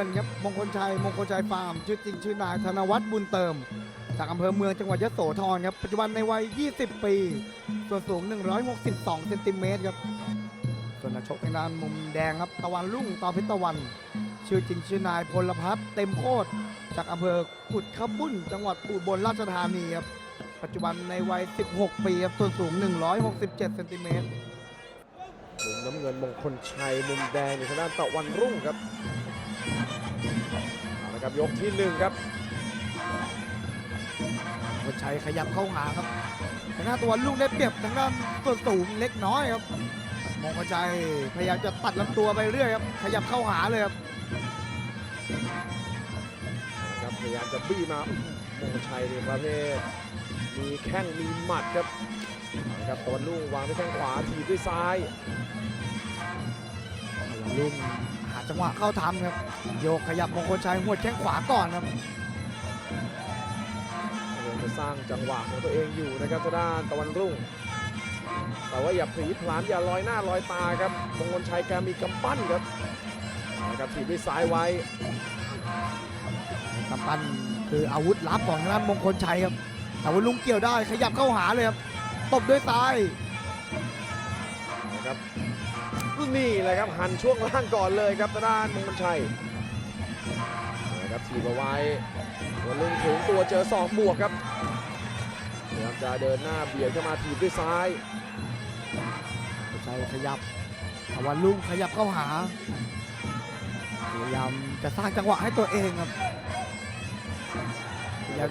งินครับมงคลชัยมงคลชัยฟาร์มชื่อจริงชื่อนายธนวัฒน์บุญเติม จากอำเภอเมืองจังหวัดยะโสธรครับปัจจุบันในวัย 20 ปี ส่วนสูง 162เซนติเมตรครับส่วนนักชกทางด้านมุมแดงครับตะวันรุ่งตอเพชรตะวัน ชื่อจริงชื่อนายพลพัฒน์เต็มโคตรจากอำเภอกุดขบุ้นจังหวัดอุบลราชธานีครับปัจจุบันในวัย 16 ปีครับส่วนสูง 167เซนติเมตรมุมน้ำเงินมงคลชัยมุมแดงอยู่ทางด้านตะวันรุ่งครับ ครับยกที่หนึ่งครับมงคลชัยขยับเข้าหาครับทางด้านตะวันลูกได้เปรียบทางด้านส่วนสูงเล็กน้อยครับมงคลชัยพยายามจะตัดลำตัวไปเรื่อยครับขยับเข้าหาเลยครับครับพยายามจะบี้มาอื้อหือมงคลชัยนี่ประเภทมีแข้งมีหมัดครับเอาละครับตะวันรุ่งวางด้วยแข้งขวาถีบด้วยซ้ายลุ่มหา จังหวะเข้าทำครับ โยกขยับมงคลชัยหัวดแข้งขวาก่อนครับพยายามจะสร้างจังหวะของตัวเองอยู่นะครับทางด้านตะวันรุ่ง แต่ว่าอย่าผลีผลามอย่าลอยหน้าลอยตาครับมงคลชัยแกมีกำปั้นครับเอาละครับถีบด้วยซ้ายไว้กำปั้นคืออาวุธลับของทางด้านมงคลชัยครับ แต่ว่าลุงเกี่ยวได้ขยับเข้าหาเลยครับตบด้วยซ้ายนะครับ นี่แหละครับหันช่วงล่างก่อนเลยครับทางด้านมงคลชัยนะครับถีบเอาไว้ตัวลุงถึงตัวเจอศอกบวกครับพยายามจะเดินหน้าเบียดเข้ามาถีบด้วยซ้ายมงคลชัยขยับตะวันลุงขยับเข้าหาพยายามจะสร้างจังหวะให้ตัวเองครับพยายาม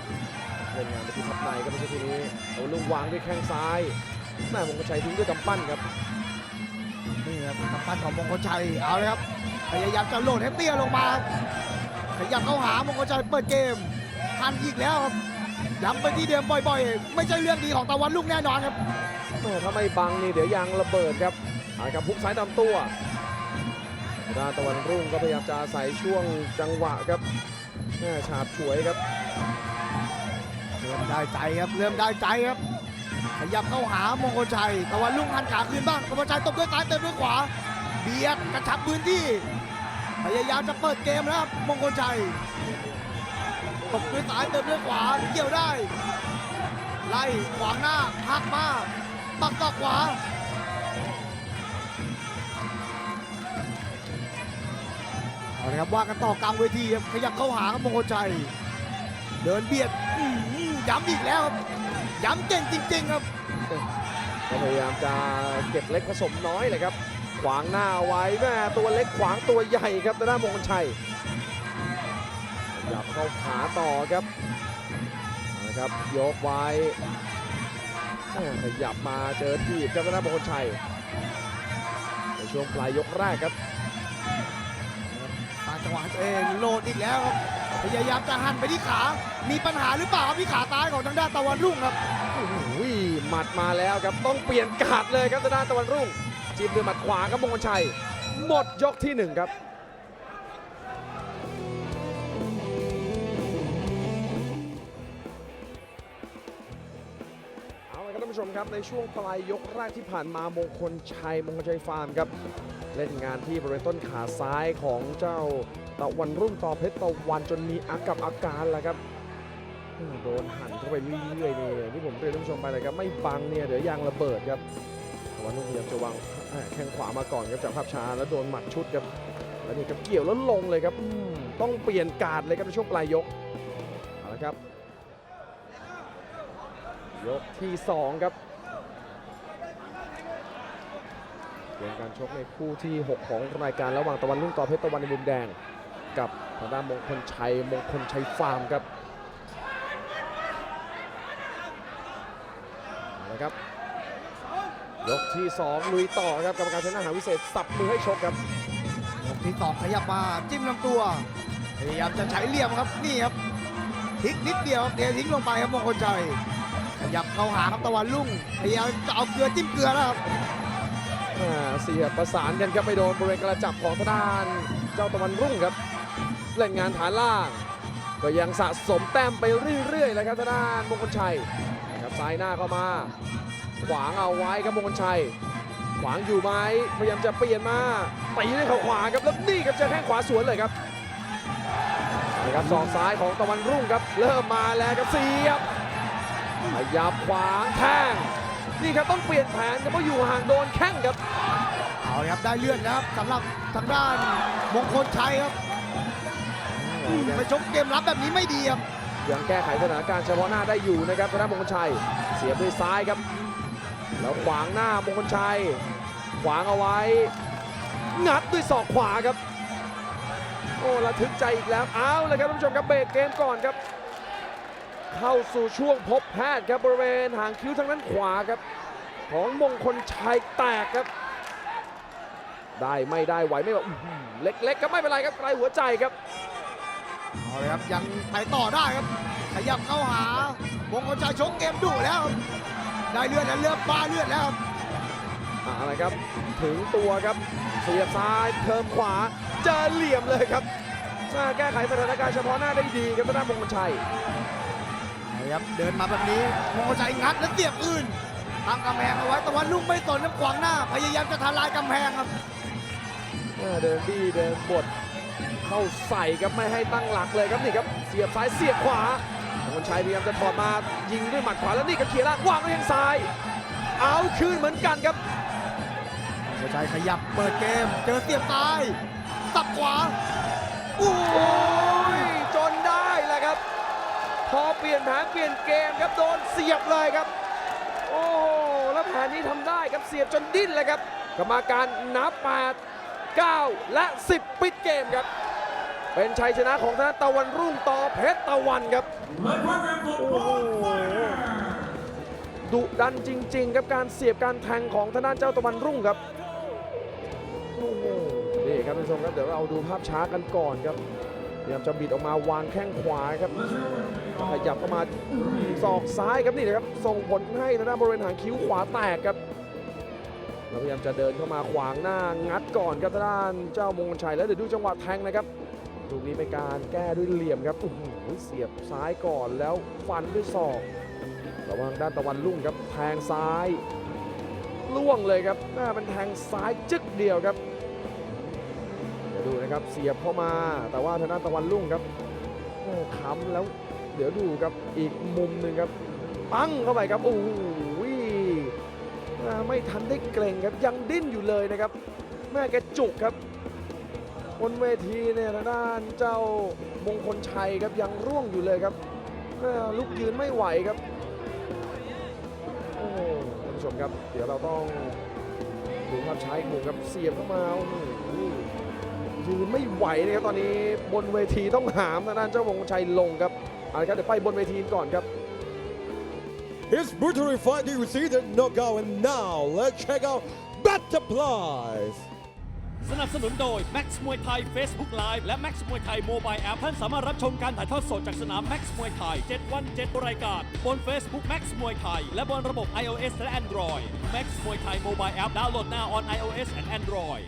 เล่นงานไปที่พับในก็ไม่ใช่ทีนี้เอาลุงวางด้วยแข้งซ้ายแม่มงคลชัยทิ้งด้วยกำปั้นครับนี่ ครับกำปั้นของมงคลชัยเอาเลยครับพยายามจะโหลดให้เตี้ยลงมาครับขยับเข้าหามงคลชัยเปิดเกมทันอีกแล้วครับย้ำไปที่เดิมบ่อยๆ ไม่ใช่เรื่องดีของตะวันลุงแน่นอนครับแม่ถ้าไม่บังนี่เดี๋ยวยางระเบิดครับเอาละครับพุกซ้ายตามตัวด้านตะวันรุ่งก็พยายามจะอาศัยช่วงจังหวะครับแม่ฉาบฉวยครับ เริ่มได้ใจครับ เริ่มได้ใจครับ ขยับเข้าหามงคลชัยตะวันลุ่งหันขาคืนบ้างมงคลชัยตบด้วยซ้ายเติมด้วยขวา เบียดกระชับพื้นที่ พยายามจะเปิดเกมแล้วครับมงคลชัยตบด้วยซ้ายเติมด้วยขวาเกี่ยวได้ ไล่ขวางหน้าหักมาปักตอกขวาเอาละครับว่ากันต่อกลางเวทีครับขยับเข้าหาครับมงคลชัย เดินเบียดย้ำอีกแล้วครับ ย้ำเก่งจริง ๆ ครับก็พยายามจะเก็บเล็กผสมน้อยเลยครับ ขวางหน้าไว้แม่ตัวเล็กขวางตัวใหญ่ครับทางด้านมงคลชัยขยับเข้าขาต่อครับเอาละครับยกไว้แม่ขยับมาเจอทีบครับทางด้านมงคลชัยในช่วงปลายยกแรกครับตามจังหวะให้ตัวเองโหลดอีกแล้วครับ พยายามจะหันไปที่ขา มีปัญหาหรือเปล่าครับที่ขาซ้ายของทางด้านตะวันรุ่งครับโอ้โหหมัดมาแล้วครับ ต้องเปลี่ยนการ์ดเลยครับทางด้านตะวันรุ่ง จิ้มด้วยหมัดขวาครับมงคลชัย หมดยกที่หนึ่งครับเอาละครับท่านผู้ชมครับในช่วงปลายยกแรกที่ผ่านมามงคลชัยมงคลชัยฟาร์มครับ เล่นงานที่บริเวณต้นขาซ้ายของเจ้า ตะวันรุ่งต่อเพชรตะวันจนมีอากับอาการแล้วครับโดนหันเข้าไปเรื่อยๆเนี่ยที่ผมเรียนท่านผู้ชมไปเลยครับไม่บังเนี่ยเดี๋ยวยางระเบิดครับต่ว่านุ่งพยายามจะวางแข้งขวามาก่อนครับจากภาพช้าแล้วโดนหมัดชุดครับแล้วนี่ครับเกี่ยวแล้วลงเลยครับต้องเปลี่ยนการ์ดเลยครับในช่วงปลายยกเอาละครับ ยกที่สองครับเกมการชกในคู่ที่ 6 ของรายการระหว่างตะวันรุ่งต่อเพชรตะวันในมุมแดง กับทางด้านมงคลชัยมงคลชัยฟาร์มครับนะครับ ยกที่ 2 ลุยต่อครับกรรมการชนะหาวิเศษสับมือให้ชกครับยกที่สองขยับมาจิ้มลำตัวพยายามจะใช้เหลี่ยมครับนี่ครับพลิกนิดเดียวครับเททิ้งลงไปครับมงคลชัยขยับเข้าหาครับตะวันรุ่งพยายามจะเอาเกลือจิ้มเกลือแล้วครับอ่าเสียบประสานกันครับไปโดนบริเวณกระจับของทางด้าน เจ้าตะวันรุ่งครับ เล่นงานฐานล่าง ก็ยังสะสมแต้มไปเรื่อยๆเลยครับทางด้านมงคลชัยครับซ้ายหน้าเข้ามา ขวางเอาไว้ครับมงคลชัย ขวางอยู่ไหมพยายามจะเปลี่ยนมาตีด้วยเข่าขวาครับแล้วนี่ครับเจอแข้งขวาสวนเลยครับนะครับศอกซ้ายของตะวันรุ่งครับ เริ่มมาแล้วครับเสียบขยับขวางแทงนี่ครับต้องเปลี่ยนแผนครับเพราะอยู่ห่างโดนแข้งครับเอาครับได้เลื่อนครับสำหรับทางด้านมงคลชัยครับ ไปชกเกมรับแบบนี้ไม่ดีครับยังแก้ไขสถานการณ์เฉพาะหน้าได้อยู่นะครับธนมงคลชัย เสียบด้วยซ้ายครับ แล้วขวางหน้ามงคลชัย ขวางเอาไว้ งัดด้วยศอกขวาครับ โอ้ระทึกใจอีกแล้ว เอาเลยครับท่านผู้ชมครับเบรกเกมก่อนครับ เข้าสู่ช่วงพบแพทย์ครับบริเวณหางคิ้วทางด้านขวาครับ ของมงคลชัยแตกครับ ได้ไม่ได้ไหวไม่ไหวอื้อหือเล็กๆครับไม่เป็นไรครับไกลหัวใจครับเอาเลยครับยังไปต่อได้ครับ ขยับเข้าหามงคลชัยชกเกมดุแล้วครับได้เลื่อนแล้วเลือดปลาเลือดแล้วครับเอาละครับถึงตัวครับเสียบซ้ายเทิมขวาเจอเหลี่ยมเลยครับมาแก้ไขสถานการณ์เฉพาะหน้าได้ดีครับทางด้านมงคลชัยเอาเลยครับเดินมาแบบนี้มงคลชัยงัดแล้วเสียบอื่นตั้งกำแพงเอาไว้แต่ว่าลูกไม่สนครับขวางหน้า พยายามจะทลายกำแพงครับอ่า เดินบี้เดินบดเข้าใส่ครับไม่ให้ตั้งหลักเลยครับนี่ครับเสียบซ้ายเสียบขวามงคลชัยพยายามจะถอดมายิงด้วยหมัดขวาแล้วนี่ก็เขียร่างวางด้วยแข้งซ้าย เอาคืนเหมือนกันครับมงคลชัยขยับเปิดเกม เจอเสียบซ้ายสับขวาโอ้ยจนได้แหละครับ พอเปลี่ยนแผนเปลี่ยนเกมครับโดนเสียบเลยครับ โอ้แล้วแผนนี้ทำได้ครับเสียบจนดิ้นเลยครับ กรรมาการนับ8 9 และ 10 ปิดเกมครับ เป็นชัยชนะของทางด้านตะวันรุ่งต่อเพชรตะวันครับโอ้โหดุดันจริง ๆ ครับการเสียบการแทงของทางด้านเจ้าตะวันรุ่งครับโอ้โหนี่ครับท่านผู้ชมครับเดี๋ยวเราดูภาพช้ากันก่อนครับพยายามจะบิดออกมาวางแข้งขวาครับขยับเข้ามาศอกซ้ายครับนี่นะครับส่งผลให้ทางด้านบริเวณหางคิ้วขวาแตกครับ แล้วพยายามจะเดินเข้ามาขวางหน้างัดก่อนครับทางด้านเจ้ามงชัยแล้วเดี๋ยวดูจังหวะแทงนะครับลูกนี้เป็นการแก้ด้วยเหลี่ยมครับโอ้โหเสียบซ้ายก่อนแล้วฟันด้วยศอกระว่างด้านตะวันรุ่งครับแทงซ้ายล่วงเลยครับหน้าเป็นแทงซ้ายจึ๊กเดียวครับเดี๋ยวดูนะครับเสียบเข้ามาแต่ว่าทางด้านตะวันรุ่งครับโอ้ค้ำแล้วเดี๋ยวดูครับอีกมุมหนึ่งครับ ปั้งเข้าไปครับโอ้โห ทันได้เกรงครับยังดิ้นอยู่เลยนะครับ แม่แกจุกครับบนเวทีเนี่ยทางด้านเจ้ามงคลชัยครับยังร่วงอยู่เลยครับลุกยืนไม่ไหวครับโอ้ท่านผู้ชมครับ เดี๋ยวเราต้องดูภาพช้าอีกมุมครับเสียบเข้ามาโอ้โหยืนไม่ไหวเลยครับตอนนี้บนเวทีต้องหามทางด้านเจ้ามงคลชัยลงครับเอาละครับเดี๋ยวไปบนเวทีก่อนครับ It's brutally fight you see the knockout and now let's check out Butterflies สนับสนุนโดย Max มวยไทย Facebook Live และ Max มวยไทย Mobile App ท่านสามารถรับชมการถ่ายทอดสดจากสนาม Max มวยไทย 7 วัน 7 รายการ บน Facebook Max มวยไทย และบนระบบ iOS และ Android Max มวยไทย Mobile App ดาวน์โหลด now on iOS and Android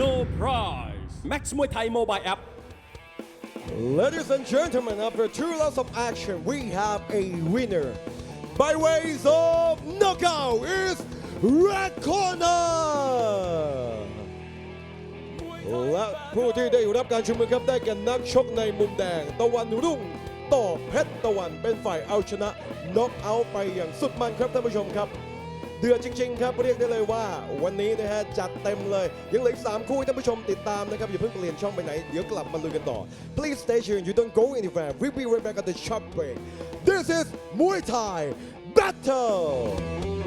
No prize Max มวยไทย Mobile App Ladies and gentlemen, after two rounds of action, we have a winner. By ways of knockout is Red Corner. และผู้ที่ได้รับการชุมนุมครับได้แก่นักชกในมุมแดง ตะวันรุ่งต่อเพชรตะวันเป็นฝ่ายเอาชนะน็อกเอาท์ไปอย่างสุดมันครับท่านผู้ชมครับ เดือดจริง ๆ ครับ เรียกได้เลยว่า วันนี้นะฮะจัดเต็มเลย ยังเหลืออีกสามคู่ให้ท่านผู้ชมติดตามนะครับ อย่าเพิ่งเปลี่ยนช่องไปไหน เดี๋ยวกลับมาลุยกันต่อ Please stay tuned you don't go anywhere we'll be right back at the shop break This is Muay Thai Battle